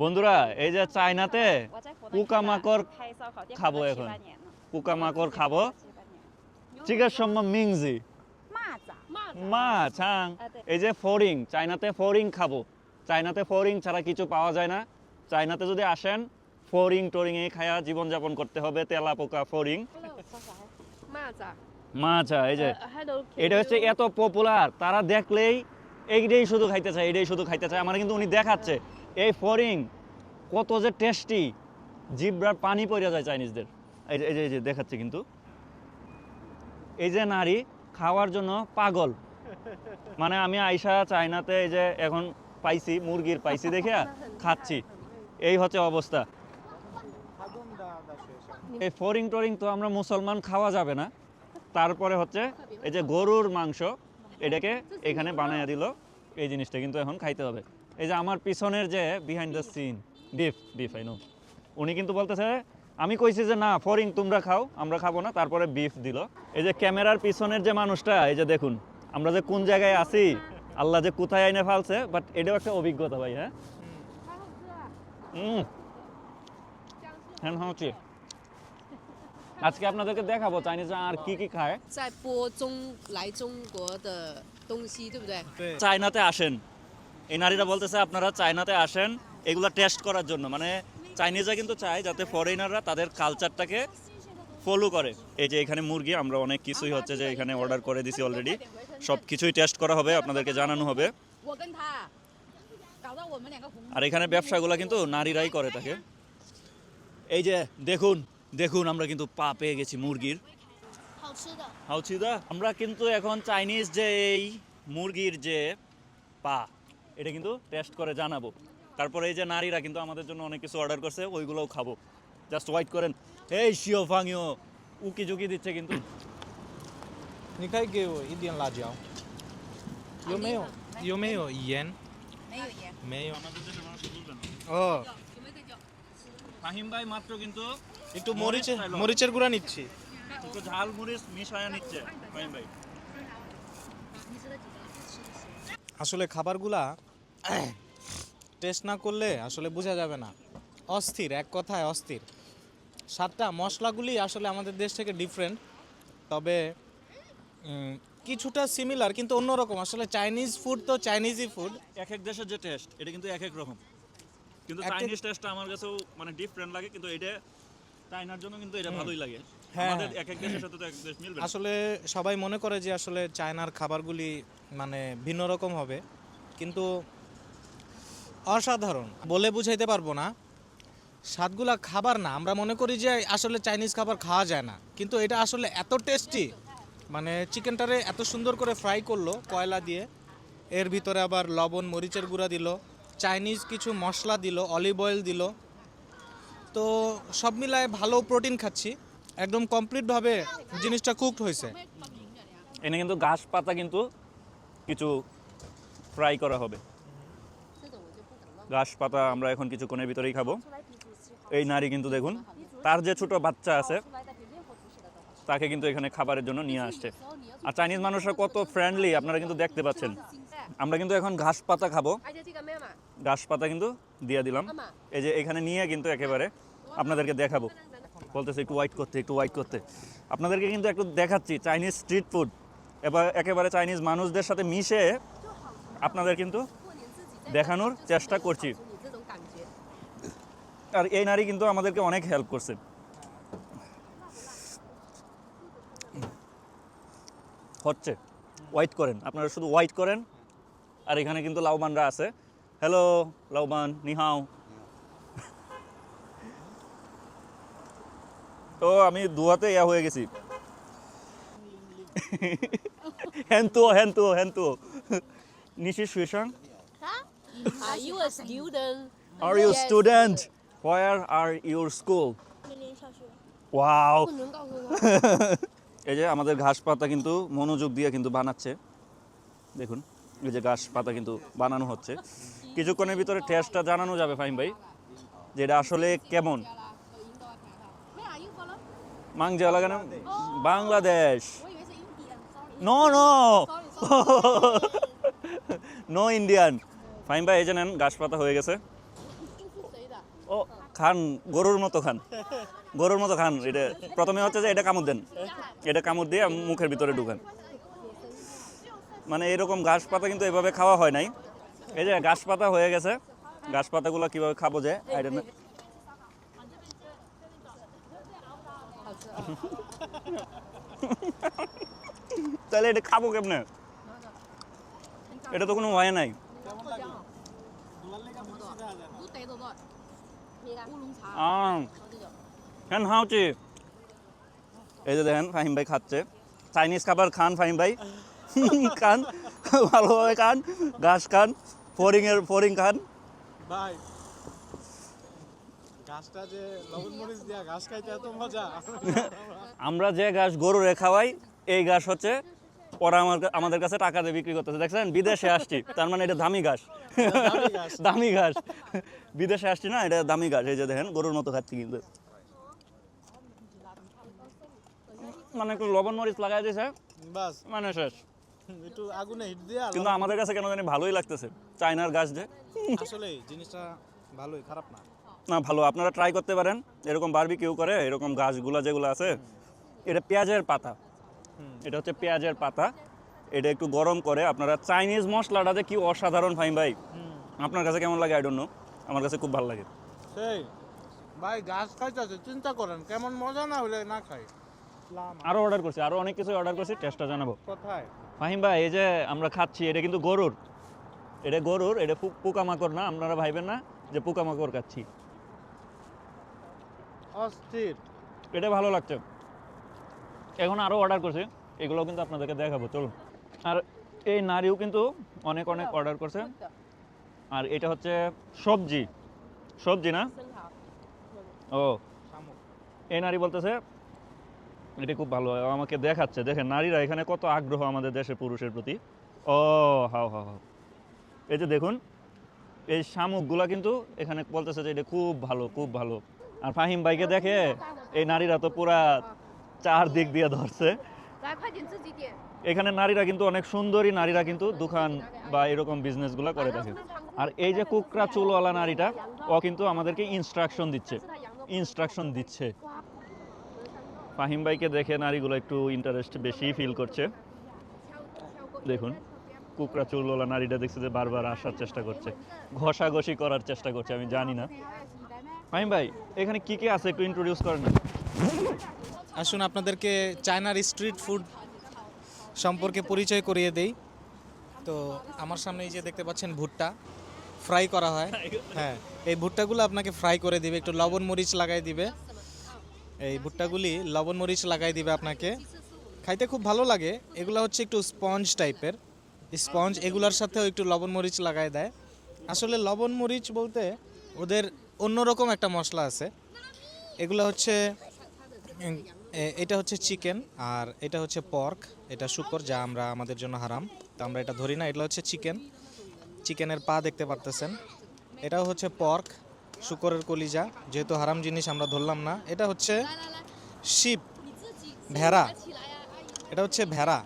বন্ধুরা এই যে চাইনাতে পোকা মাকড় খাব এখন। পোকা মাকড় খাব। চিকার সম্ভব মিংজি। মাছ হ্যাঁ। এই যে ফরিং চাইনাতে ফরিং খাব। চাইনাতে ফরিং ছাড়া কিছু পাওয়া যায় না। চাইনাতে যদি আসেন ফরিং টরিং এই খায়া জীবন যাপন করতে হবে তেলা পোকা ফরিং। মাছা। এই যে। এটা হচ্ছে এত পপুলার তারা দেখলেই এইটাই শুধু খাইতে চাই এটাই শুধু খাইতে চাই আমার কিন্তু উনি দেখাচ্ছে, এই ফরিং কত যে টেস্টি জিব্রার পানি পড়ে যায় চাইনিজদের। এই যে- এই যে, দেখাচ্ছে কিন্তু। এই যে নারী খাওয়ার জন্য পাগল। মানে আমি আইসা চায়নাতে এই যে এখন পাইছি, মুরগির পাইছি দেখে খাচ্ছি। এই হচ্ছে অবস্থা। এই ফরিং টরিং তো আমরা মুসলমান খাওয়া যাবে না। তারপরে হচ্ছে এই যে গরুর মাংস। এটাকে এখানে বানাইয়া দিল। এই জিনিসটা কিন্তু এখন খাইতে হবে। এই যে আমার পিছনের যে বিহাইন্ড দ্য সিন ডিফ ডিফ আই নো উনি কিন্তু বলতেছে আমি কইছি যে না ফরিং তোমরা খাও আমরা খাব না। তারপরে বিফ দিল। এই যে ক্যামেরার পিছনের যে মানুষটা এই যে দেখুন আমরা যে কোন জায়গায় আছি আল্লাহ যে কোথায় আইনে ফালছে বাট এটাও একটা অভিজ্ঞতা ভাই হ্যাঁ? হুম। হ্যাঁ হচ্ছে। আজকে আপনাদেরকে দেখাবো চাইনিজরা আর কি কি খায়। চায়নাতে আসেন। এই নারীরা বলতেছে আপনারা চাইনাতে আসেন এগুলা টেস্ট করার জন্য। মানে চাইনিজরা কিন্তু চায় যাতে ফরেনাররা তাদের কালচারটাকে ফলো করে। এই যে এখানে মুরগি আমরা অনেক কিছুই হচ্ছে যে এখানে অর্ডার করে দিছি অলরেডি সব কিছুই টেস্ট করা হবে আপনাদেরকে জানানো হবে। আর এখানে ব্যবসাগুলো কিন্তু নারীরাই করে থাকে। এই যে দেখুন দেখুন আমরা কিন্তু পা পেয়ে গেছি মুরগির 好吃的。 হাউচিদা আমরা কিন্তু এখন চাইনিজ যে এই মুরগির যে পা এটা কিন্তু টেস্ট করে জানাবো তারপরে এই যে নারীরা কিন্তু আমাদের জন্য অনেক কিছু অর্ডার করছে ওইগুলোও খাবো জাস্ট ওয়াইট করেন এই শিও ফাঙিও উকি ঝুঁকি দিচ্ছে কিন্তু 你可以给我一点辣椒。有没有？有没有盐？没有盐。没有。 ও ফাহিম ভাই মাত্র কিন্তু একটু মরিচ মরিচের গুঁড়া নিচ্ছি। একটু ঝাল মরিচ মিশায়া নিচ্ছে ভাই। আসলে খাবারগুলা টেস্ট না করলে আসলে বোঝা যাবে না। অস্থির এক কথায় অস্থির। সাতটা মশলাগুলি আসলে আমাদের দেশ থেকে ডিফারেন্ট তবে কিছুটা সিমিলার কিন্তু অন্যরকম। আসলে চাইনিজ ফুড তো চাইনিজই ফুড এক এক দেশের যে টেস্ট এটা কিন্তু এক এক রকম। কিন্তু চাইনিজ টেস্টটা আমার কাছেও মানে ডিফারেন্ট লাগে কিন্তু এটা চাইনার জন্য কিন্তু এটা ভালোই লাগে। হ্যাঁ, আমাদের। এক এক দেশের সাথে তো এক দেশ মিলবে আসলে সবাই মনে করে যে আসলে চায়নার খাবারগুলি মানে ভিন্ন রকম হবে। কিন্তু অসাধারণ। বলে বুঝাইতে পারব না। স্বাদগুলা খাবার না। আমরা মনে করি যে আসলে চাইনিজ খাবার খাওয়া যায় না। কিন্তু এটা আসলে এত টেস্টি মানে চিকেনটারে এত সুন্দর করে ফ্রাই করল কয়লা দিয়ে। এর ভিতরে আবার লবণ মরিচের গুঁড়া দিল। চাইনিজ কিছু মশলা দিল অলিভ অয়েল দিল। তো সব মিলায় ভালো প্রোটিন খাচ্ছি। একদম কমপ্লিটভাবে জিনিসটা কুকড হয়েছে। এনে কিন্তু ঘাস পাতা কিন্তু কিছু ফ্রাই করা হবে। ঘাস পাতা আমরা এখন কিছুক্ষণের ভিতরেই খাব। এই নারী কিন্তু দেখুন, তার যে ছোট বাচ্চা আছে, তাকে কিন্তু এখানে খাবারের জন্য নিয়ে আসছে। আর চাইনিজ মানুষরা কত ফ্রেন্ডলি আপনারা কিন্তু দেখতে পাচ্ছেন। আমরা কিন্তু এখন ঘাস পাতা খাব। গাছপাতা পাতা কিন্তু দিয়ে দিলাম। এই যে এখানে নিয়ে কিন্তু একেবারে আপনাদেরকে দেখাবো। বলতেছে একটু হোয়াইট করতে একটু হোয়াইট করতে। আপনাদেরকে কিন্তু একটু দেখাচ্ছি চাইনিজ স্ট্রিট ফুড এবার একেবারে চাইনিজ মানুষদের সাথে মিশে আপনাদের কিন্তু দেখানোর চেষ্টা করছি। আর এই নারী কিন্তু আমাদেরকে অনেক হেল্প করছে। হচ্ছে হোয়াইট করেন। আপনারা শুধু হোয়াইট করেন। আর এখানে কিন্তু লাউবানরা আছে। Hello, Lao Man, Ni Hao. তো আমি দুহাতে ইয়া হয়ে গেছি হ্যান্তো হ্যান্তো হ্যান্তো নিশি শুয়েশাং Are you a student? Are you a student? Where are your school? Wow এই যে আমাদের ঘাস পাতা কিন্তু মনোযোগ দিয়ে কিন্তু বানাচ্ছে দেখুন এই যে ঘাস পাতা কিন্তু বানানো হচ্ছে কিছুক্ষণের ভিতরে টেস্টটা জানানো যাবে, ফাহিম ভাই যেটা আসলে কেমন? লাগে না? Bangladesh. No no no Indian Fahim ভাই, এই জানেন নেন গাছ পাতা হয়ে গেছে। ও, খান, গরুর মতো খান। গরুর মতো খান, এটা প্রথমে হচ্ছে যে এটা কামড় দেন। এটা কামড় দিয়ে মুখের ভিতরে ঢুকান। মানে এরকম ঘাস পাতা কিন্তু এভাবে খাওয়া হয় নাই। এই যে গাছ পাতা হয়ে গেছে। ঘাস পাতাগুলো কীভাবে খাব যে? আইডেন তাহলে এটা খাব কেমনে? এটা তো কোনো হয় নাই। হ্যাঁ হাউচি এই যে দেখেন ফাহিম ভাই খাচ্ছে। চাইনিজ খাবার খান ফাহিম ভাই। খান ভালোভাবে খান ঘাস খান। ফরিং এর ফরিং খান। ভাই ঘাসটা যে লবণ মরিচ দিয়া ঘাস খাইতে এত মজা। আমরা যে ঘাস গরুরে খাওয়াই এই ঘাস হচ্ছে ওরা আমার আমাদের কাছে টাকা দিয়ে বিক্রি করতেছে। দেখছেন? বিদেশে আসছি। তার মানে এটা দামি ঘাস। দামি ঘাস। বিদেশে আসছি না এটা দামি ঘাস। এই যে দেখেন গরুর মতো খাচ্ছি কিন্তু। মানে একটু লবণ মরিচ লাগাই দিয়েছে মানে শেষ। একটু আগুনে হিট দিয়া কিন্তু আমাদের কাছে কেন জানি ভালোই লাগতেছে চায়নার গাছ যে। আসলে জিনিসটা ভালোই খারাপ না। না ভালো আপনারা ট্রাই করতে পারেন এরকম বারবি কেউ করে এরকম গাছগুলা যেগুলো আছে এটা পেঁয়াজের পাতা। এটা হচ্ছে পেঁয়াজের পাতা এটা একটু গরম করে আপনারা চাইনিজ মশলাটাতে কি অসাধারণ ফাইন ভাই। আপনার কাছে কেমন লাগে? আই ডোন্ট নো আমার কাছে খুব ভালো লাগে। সেই ভাই ঘাস খাইতেছে চিন্তা করেন কেমন মজা না হলে না খাই। আরও অর্ডার করছি আরও অনেক কিছু অর্ডার করছি টেস্টটা জানাব। কোথায়? ফাহিম ভাই এই যে আমরা খাচ্ছি এটা কিন্তু গরুর। এটা গরুর এটা পোকামাকড় না আপনারা ভাইবেন না যে পোকামাকড় খাচ্ছি। অস্থির। এটা ভালো লাগছে। এখন আরও অর্ডার করছি এগুলো কিন্তু আপনাদেরকে দেখাবো চলুন। আর এই নারীও কিন্তু অনেক অনেক অর্ডার করছে। আর এটা হচ্ছে সবজি। সবজি না? ও। এই নারী বলতেছে এটা খুব ভালো আমাকে দেখাচ্ছে। দেখেন, নারীরা এখানে কত আগ্রহ আমাদের দেশে পুরুষের প্রতি। ও, হাও হাও হাও। এই যে দেখুন, এই শামুকগুলা কিন্তু এখানে বলতেছে যে এটা খুব ভালো খুব ভালো। আর ফাহিম ভাইকে দেখে এই নারীরা তো পুরা চার দিক দিয়ে ধরছে। এখানে নারীরা কিন্তু অনেক সুন্দরী নারীরা কিন্তু দোকান বা এরকম বিজনেসগুলো করে থাকে। আর এই যে কুকরা চুলওয়ালা নারীটা, ও কিন্তু আমাদেরকে ইনস্ট্রাকশন দিচ্ছে। ইনস্ট্রাকশন দিচ্ছে। ফাহিম ভাইকে দেখে নারীগুলো একটু ইন্টারেস্ট বেশি ফিল করছে। দেখুন কুকরা চুলওয়ালা নারীটা দেখছে যে বারবার আসার চেষ্টা করছে। ঘষাঘষি করার চেষ্টা করছে আমি জানি না। ফাহিম ভাই এখানে কি কি আছে একটু ইন্ট্রোডিউস করেন না। আসুন আপনাদেরকে চায়নার স্ট্রিট ফুড সম্পর্কে পরিচয় করিয়ে দেই। তো আমার সামনে এই যে দেখতে পাচ্ছেন ভুট্টা ফ্রাই করা হয়। হ্যাঁ এই ভুট্টাগুলো আপনাকে ফ্রাই করে দিবে একটু লবণ মরিচ লাগাই দিবে। এই ভুট্টাগুলি লবণ, মরিচ লাগাই দিবে আপনাকে। খাইতে খুব ভালো লাগে। এগুলো হচ্ছে একটু স্পঞ্জ টাইপের। স্পঞ্জ এগুলোর সাথেও একটু লবণ, মরিচ লাগাই দেয়। আসলে লবণ, মরিচ বলতে ওদের অন্যরকম একটা মশলা আছে। এগুলো হচ্ছে এটা হচ্ছে চিকেন আর এটা হচ্ছে পর্ক। এটা শুকর, যা আমরা আমাদের জন্য হারাম। তো আমরা এটা ধরি না এটা হচ্ছে চিকেন। চিকেনের পা দেখতে পারতেছেন। এটাও হচ্ছে পর্ক। শুকরের কলিজা যেহেতু হারাম জিনিস আমরা ধরলাম না এটা হচ্ছে শিব ভেড়া। এটা হচ্ছে ভেড়া।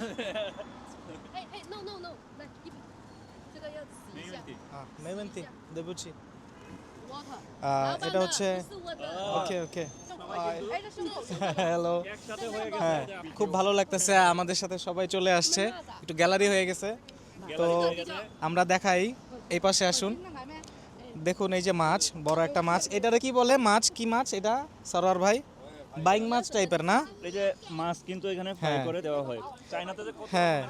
এটা হচ্ছে ওকে ওকে। হ্যালো হ্যাঁ খুব ভালো লাগতেছে আমাদের সাথে সবাই চলে আসছে। একটু গ্যালারি হয়ে গেছে। তো আমরা দেখাই। এই পাশে আসুন। দেখুন এই যে মাছ বড় একটা মাছ। এটারে কি বলে? মাছ? কি মাছ এটা? সরোয়ার ভাই? বাইং মাছ টাইপের না? এই যে মাছ কিন্তু এখানে ফ্রাই হ্যাঁ। করে দেওয়া হয়। চাইনাতে যে কত হ্যাঁ।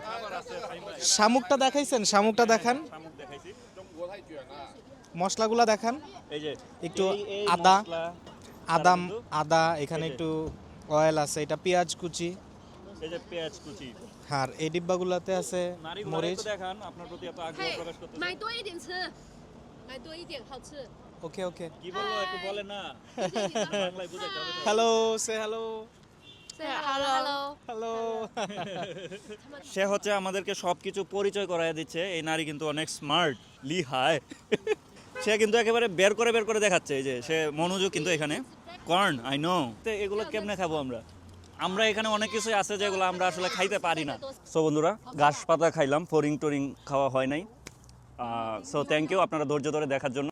শামুকটা দেখাইছেন? শামুকটা দেখান। শামুক দেখাইছি। মশলাগুলা দেখান। এই যে একটু আদা। মশলা, আদা আদা এখানে একটু অয়েল আছে। এটা পেঁয়াজ কুচি। হ্যাঁ, আর এই ডিব্বাগুলোতে আছে মরিচ। দেখান আপনার প্রতি এত আগ্রহ হ্যাঁ, প্রকাশ করতে মাই দিন মাই দিন ওকে ওকে। কি বলব একটু হ্যাঁ। বলে না। বাংলায় হ্যালো সে হ্যালো। সে হচ্ছে আমাদেরকে সবকিছু পরিচয় করাই দিচ্ছে। এই নারী কিন্তু অনেক স্মার্ট লি হায় সে কিন্তু একেবারে বের করে বের করে দেখাচ্ছে। এই যে সে মনোযোগ কিন্তু এখানে। কর্ন আই নো এগুলো কেমনে খাব আমরা? আমরা এখানে অনেক কিছুই আছে যেগুলো আমরা আসলে খাইতে পারি না। সো বন্ধুরা, ঘাস পাতা খাইলাম ফোরিং টোরিং খাওয়া হয় নাই। সো থ্যাংক ইউ আপনারা ধৈর্য ধরে দেখার জন্য।